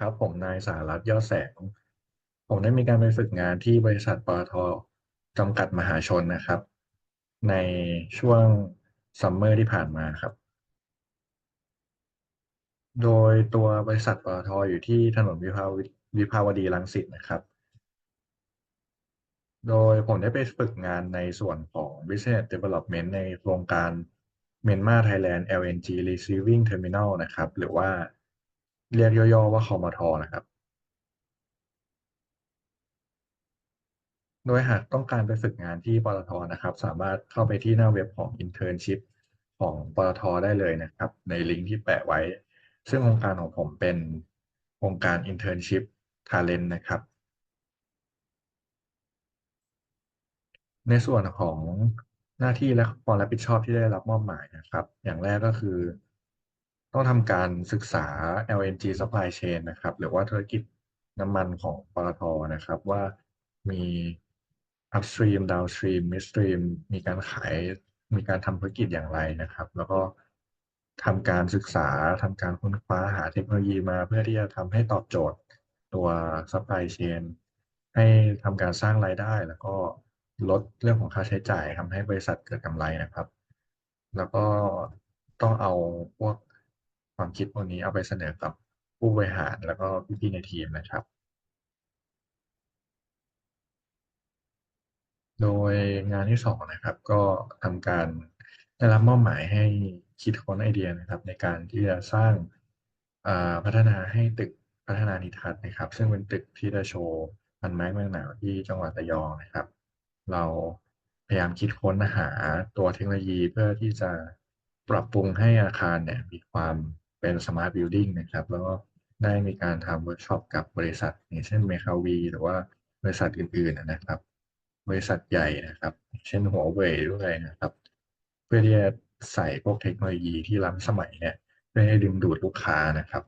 ครับ ผมนายสหรัฐยอดแสง ผมได้มีการไปฝึกงานที่บริษัทปตทจำกัดมหาชนนะครับ ในช่วงซัมเมอร์ที่ผ่านมาครับ โดยตัวบริษัทปตทอยู่ที่ถนนวิภาววิภาวดีรังสิตนะครับ โดยผมได้ไปฝึกงานในส่วนของ Business Development ในโครงการ Myanmar Thailand LNG Receiving Terminal นะครับ หรือว่า เรียกย่อ ๆ ว่าคอมท นะครับ โดยหากต้องการไปฝึกงานที่ปตทนะครับ สามารถเข้าไปที่หน้าเว็บของ Internship ของปตทได้เลยนะครับ ในลิงก์ที่แปะไว้ ซึ่งโครงการของผมเป็นโครงการ Internship Talent นะครับ ในส่วนของหน้าที่และความรับผิดชอบที่ได้รับมอบหมายนะครับ อย่างแรกก็คือ ต้องทำการศึกษา LNG supply chain นะครับ หรือว่าธุรกิจน้ำมันของปตทนะครับ ว่ามี upstream downstream midstream มีการขายมีการทำธุรกิจอย่างไรนะครับ แล้วก็ทำการศึกษาทำการค้นคว้าหาเทคโนโลยีมา เพื่อที่จะทำให้ตอบโจทย์ตัว supply chain ให้ทำการสร้างรายได้ แล้วก็ลดเรื่องของค่าใช้จ่ายทำให้บริษัทเกิดกำไรนะครับ แล้วก็ต้องเอาพวก ความคิดพวกนี้เอาไปเสนอกับผู้บริหารแล้วก็พี่ๆในทีมนะครับ โดยงานที่สองนะครับ ก็ทำการได้รับมอบหมายให้คิดค้นไอเดียนะครับ ในการที่จะสร้างพัฒนาให้ตึกพัฒนานิทัศน์นะครับ ซึ่งเป็นตึกที่จะโชว์พันไม้เมืองหนาวที่จังหวัดระยองนะครับ เราพยายามคิดค้นหาตัวเทคโนโลยีเพื่อที่จะปรับปรุงให้อาคารเนี่ยมีความ เป็นสมาร์ทบิลดิ่งนะครับ แล้วก็ได้มีการทำเวิร์กช็อปกับบริษัทอย่างเช่นเมคาวีหรือว่าบริษัทอื่นๆนะครับ บริษัทใหญ่นะครับ เช่นหัวเว่ยด้วยนะครับ เพื่อที่จะใส่พวกเทคโนโลยีที่ล้ำสมัยเนี่ยเพื่อให้ดึงดูดลูกค้านะครับ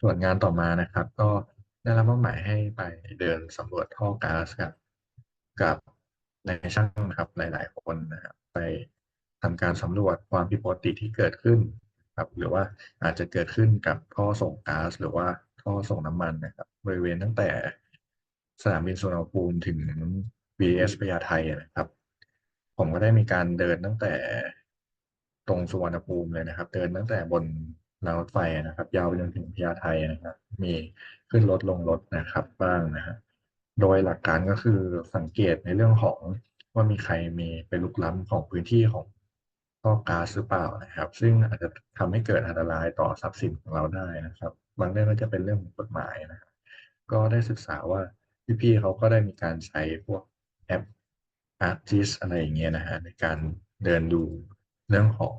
ส่วนงานต่อมานะครับ ก็ได้รับมอบหมายให้ไปเดินสำรวจท่อก๊าซกับกับในช่างนะครับหลาย ๆ คนนะครับไป ทำการสำรวจความผิดปกติที่เกิดขึ้นครับหรือว่าอาจจะเกิดขึ้นกับท่อส่งก๊าซหรือว่าท่อส่งน้ำมันนะครับบริเวณตั้งแต่สนามบินสุวรรณภูมิถึง BS พญาไทนะครับ ผมก็ได้มีการเดินตั้งแต่ตรงสุวรรณภูมิเลยนะครับ เดินตั้งแต่บนรางรถไฟนะครับ ยาวไปจนถึงพญาไทนะครับ มีขึ้นรถลงรถนะครับบ้างนะฮะโดยหลักการก็คือสังเกตในเรื่องของว่ามีใครมีไปลุกล้ำของพื้นที่ของ ท่อก๊าซหรือเปล่านะครับ ซึ่งอาจจะทำให้เกิดอันตรายต่อทรัพย์สินของเราได้นะครับบางเรื่องก็จะเป็นเรื่องของกฎหมายนะครับก็ได้ศึกษาว่าพี่ๆเขาก็ได้มีการใช้พวกแอป Artis อะไรอย่างเงี้ยนะฮะในการเดินดูเรื่องของ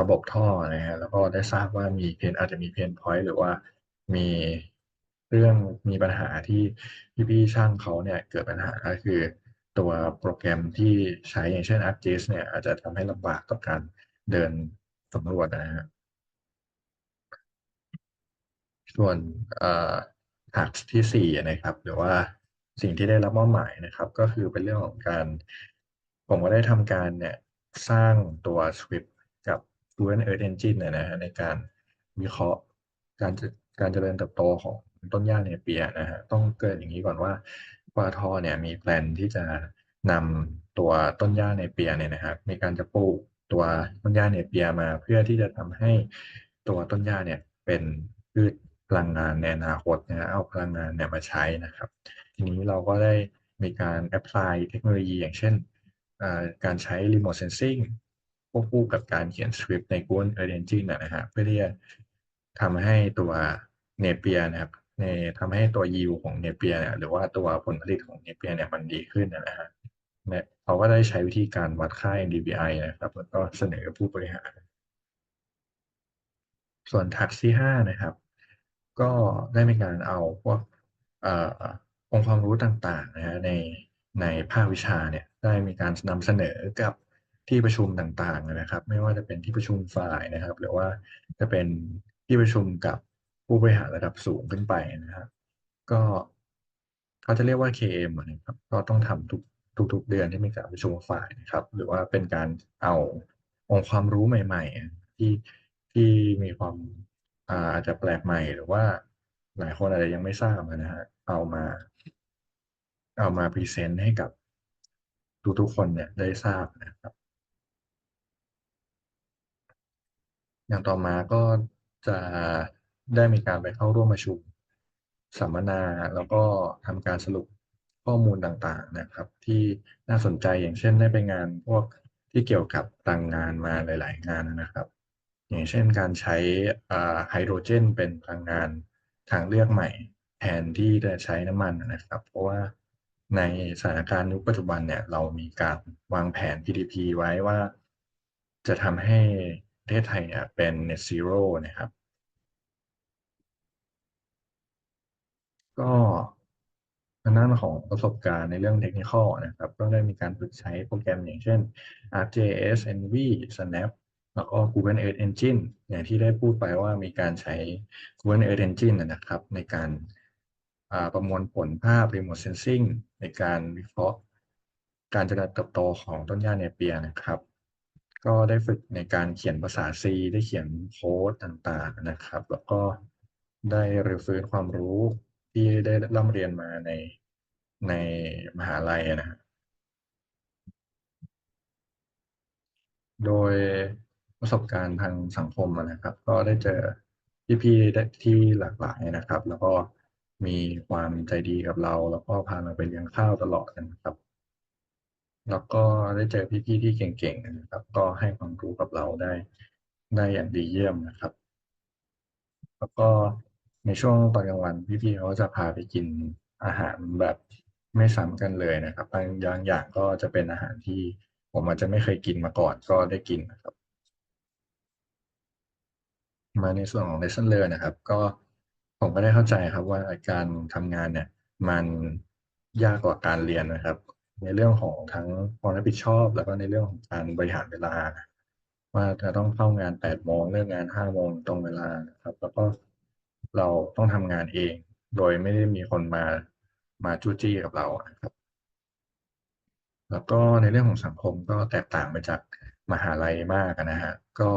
ระบบท่อนะฮะแล้วก็ได้ทราบว่ามีเพนอาจจะมีเพนพอยต์หรือว่ามีเรื่องมีปัญหาที่พี่ๆช่างเขาเนี่ยเกิดปัญหาก็คือ ตัวโปรแกรมที่ใช้อย่างเช่น ArcGIS เนี่ยอาจจะทำให้ลำบากต่อการเดินสำรวจนะฮะส่วนหักที่สี่นะครับ หรือว่าสิ่งที่ได้รับมอบหมายนะครับ ก็คือเป็นเรื่องของการ ผมก็ได้ทำการเนี่ยสร้างตัวสคริปต์กับ Fluent Earth Engine เนี่ยนะฮะในการวิเคราะห์การการเจริญเติบโตของต้นหญ้าเนเปียนะฮะต้องเกิดอย่างนี้ก่อนว่า ปตทเนี่ยมีแพลนที่จะนำตัวต้นหญ้าเนเปียเนี่ยนะครับมีการจะปลูกตัวต้นหญ้าเนเปียมาเพื่อที่จะทำให้ตัวต้นหญ้าเนี่ยเป็นพืชพลังงานในอนาคตนะเอาพลังงานเนี่ยมาใช้นะครับ ทีนี้เราก็ได้มีการแอพพลายเทคโนโลยีอย่างเช่นการใช้ remote sensing ควบคู่กับการเขียนสคริปต์ใน Google Earth Engine นะฮะเพื่อที่จะทำให้ตัวเนเปียนะครับ ในทำให้ตัวยิวของเนเปียเนี่ยหรือว่าตัวผลผลิตของเนเปียเนี่ยมันดีขึ้นนะฮะเนี่ยเขาก็ได้ใช้วิธีการวัดค่า NDVI นะครับแล้วก็เสนอผู้บริหาร ส่วนทักที่ห้านะครับ ก็ได้มีการเอาพวกองค์ความรู้ต่างๆนะฮะในในภาควิชาเนี่ยได้มีการนำเสนอกับที่ประชุมต่างๆนะครับ ไม่ว่าจะเป็นที่ประชุมฝ่ายนะครับ หรือว่าจะเป็นที่ประชุมกับ ผู้บริหารระดับสูงขึ้นไปนะครับก็เขาจะเรียกว่า KM นะครับก็ต้องทำทุกทุกๆเดือนที่มีการประชุมฝ่ายนะครับ หรือว่าเป็นการเอาองค์ความรู้ใหม่ ๆ ที่ที่มีความอาอาจจะแปลกใหม่หรือว่าหลายคนอาจจะยังไม่ทราบนะฮะเอามา เอามาพรีเซนต์ให้กับทุกๆคนเนี่ยได้ทราบนะครับ อย่างต่อมาก็จะ ได้มีการไปเข้าร่วมประชุมสัมมนาแล้วก็ทำการสรุปข้อมูลต่างๆนะครับ ที่น่าสนใจอย่างเช่นได้ไปงานพวกที่เกี่ยวกับพลังงานมาหลาย ๆ งานนะครับ อย่างเช่นการใช้ไฮโดรเจน เป็นพลังงานทางเลือกใหม่แทนที่จะใช้น้ำมันนะครับ เพราะว่าในสถานการณ์ยุคปัจจุบันเนี่ยเรามีการวางแผน PDP ไว้ว่า จะทำให้ประเทศไทยเนี่ยเป็น net zero นะครับ ก็ทางด้านของประสบการณ์ในเรื่องเทคนิคนะครับ ก็ได้มีการฝึกใช้โปรแกรมอย่างเช่น ArcGIS Env Snap แล้วก็ Google Earth Engine อย่างที่ได้พูดไปว่ามีการใช้ Google Earth Engine นะครับ ในการประมวลผลภาพ Remote Sensing ในการวิเคราะห์ การเจริญเติบโตของต้นหญ้าเนเปียนะครับ ก็ได้ฝึกในการเขียนภาษา C ได้เขียนโค้ดต่างๆนะครับ แล้วก็ได้รื้อฟื้นความรู้ ที่ได้ร่ำเรียนมาในในมหาลัยนะฮะโดยประสบการณ์ทางสังคมนะครับ ก็ได้เจอพี่ๆที่หลากหลายนะครับ แล้วก็มีความใจดีกับเรา แล้วก็พาเราไปเลี้ยงข้าวตลอดนะครับ แล้วก็ได้เจอพี่ๆที่เก่งๆนะครับ ก็ให้ความรู้กับเราได้ได้อย่างดีเยี่ยมนะครับ แล้วก็ ในช่วงตอนกลางวันพี่ๆเขาจะพาไปกินอาหารแบบไม่ซ้ำกันเลยนะครับบางอย่างอย่างก็จะเป็นอาหารที่ผมอาจจะไม่เคยกินมาก่อนก็ได้กินนะครับ มาในส่วนของ lesson learn นะครับ ก็ผมก็ได้เข้าใจครับว่าการทำงานเนี่ย มันยากกว่าการเรียนนะครับ ในเรื่องของทั้งความรับผิดชอบ แล้วก็ในเรื่องของการบริหารเวลา ว่าจะต้องเข้างานแปดโมงเลิกงานห้าโมงตรงเวลานะครับ แล้วก็ เราต้องทำงานเอง โดยไม่ได้มีคนมามาจู้จี้กับเราครับ แล้วก็ในเรื่องของสังคมก็แตกต่างไปจากมหาลัยมากนะฮะก็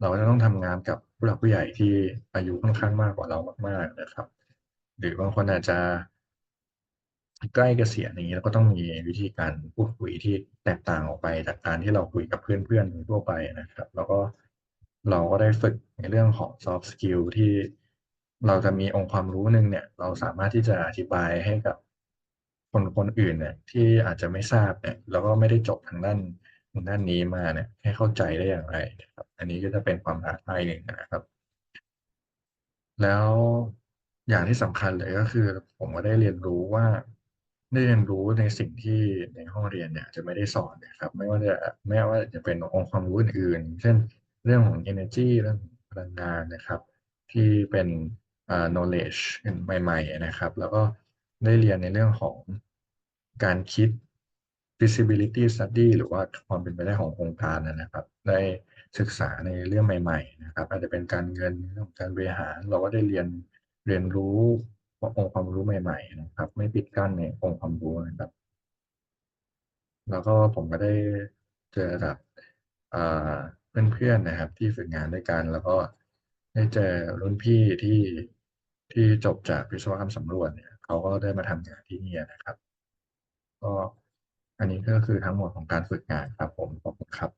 เราจะต้องทำงานกับผู้หลักผู้ใหญ่ที่อายุค่อนข้างมากกว่าเรามาก ๆนะครับ หรือบางคนอาจจะใกล้เกษียณอย่างนี้แล้วก็ต้องมีวิธีการพูดคุยที่แตกต่างออกไปจากการที่เราคุยกับเพื่อนๆทั่วไปนะครับ แล้วก็เราก็ได้ฝึกในเรื่องของ soft skill ที่ เราจะมีองค์ความรู้หนึ่งเนี่ย เราสามารถที่จะอธิบายให้กับคนคนอื่นเนี่ยที่อาจจะไม่ทราบเนี่ยแล้วก็ไม่ได้จบทางด้านทางด้านนี้มาเนี่ยให้เข้าใจได้อย่างไรนะครับ อันนี้ก็จะเป็นความท้าทายหนึ่งนะครับ แล้วอย่างที่สำคัญเลยก็คือ ผมก็ได้เรียนรู้ว่าได้เรียนรู้ในสิ่งที่ในห้องเรียนเนี่ยจะไม่ได้สอนนะครับ ไม่ว่าจะไม่ว่าจะเป็นองค์ความรู้อื่น เช่นเรื่องของ energy เรื่องพลังงานนะครับ ที่เป็น knowledge ใหม่ๆนะครับ แล้วก็ได้เรียนในเรื่องของการคิด feasibility study หรือว่าความเป็นไปได้ของโครงการนะครับ ได้ศึกษาในเรื่องใหม่ๆนะครับ อาจจะเป็นการเงินเรื่องการบริหาร เราก็ได้เรียนเรียนรู้องค์ความรู้ใหม่ๆนะครับ ไม่ปิดกั้นในองค์ความรู้นะครับ แล้วก็ผมก็ได้เจอกับเพื่อนๆนะครับ ที่ฝึกงานด้วยกัน แล้วก็ได้เจอรุ่นพี่ที่ ที่จบจากวิศวกรรมสำรวจเนี่ยเขาก็ได้มาทำงานที่นี่นะครับ ก็อันนี้ก็คือทั้งหมดของการฝึกงานครับผมขอบคุณครับ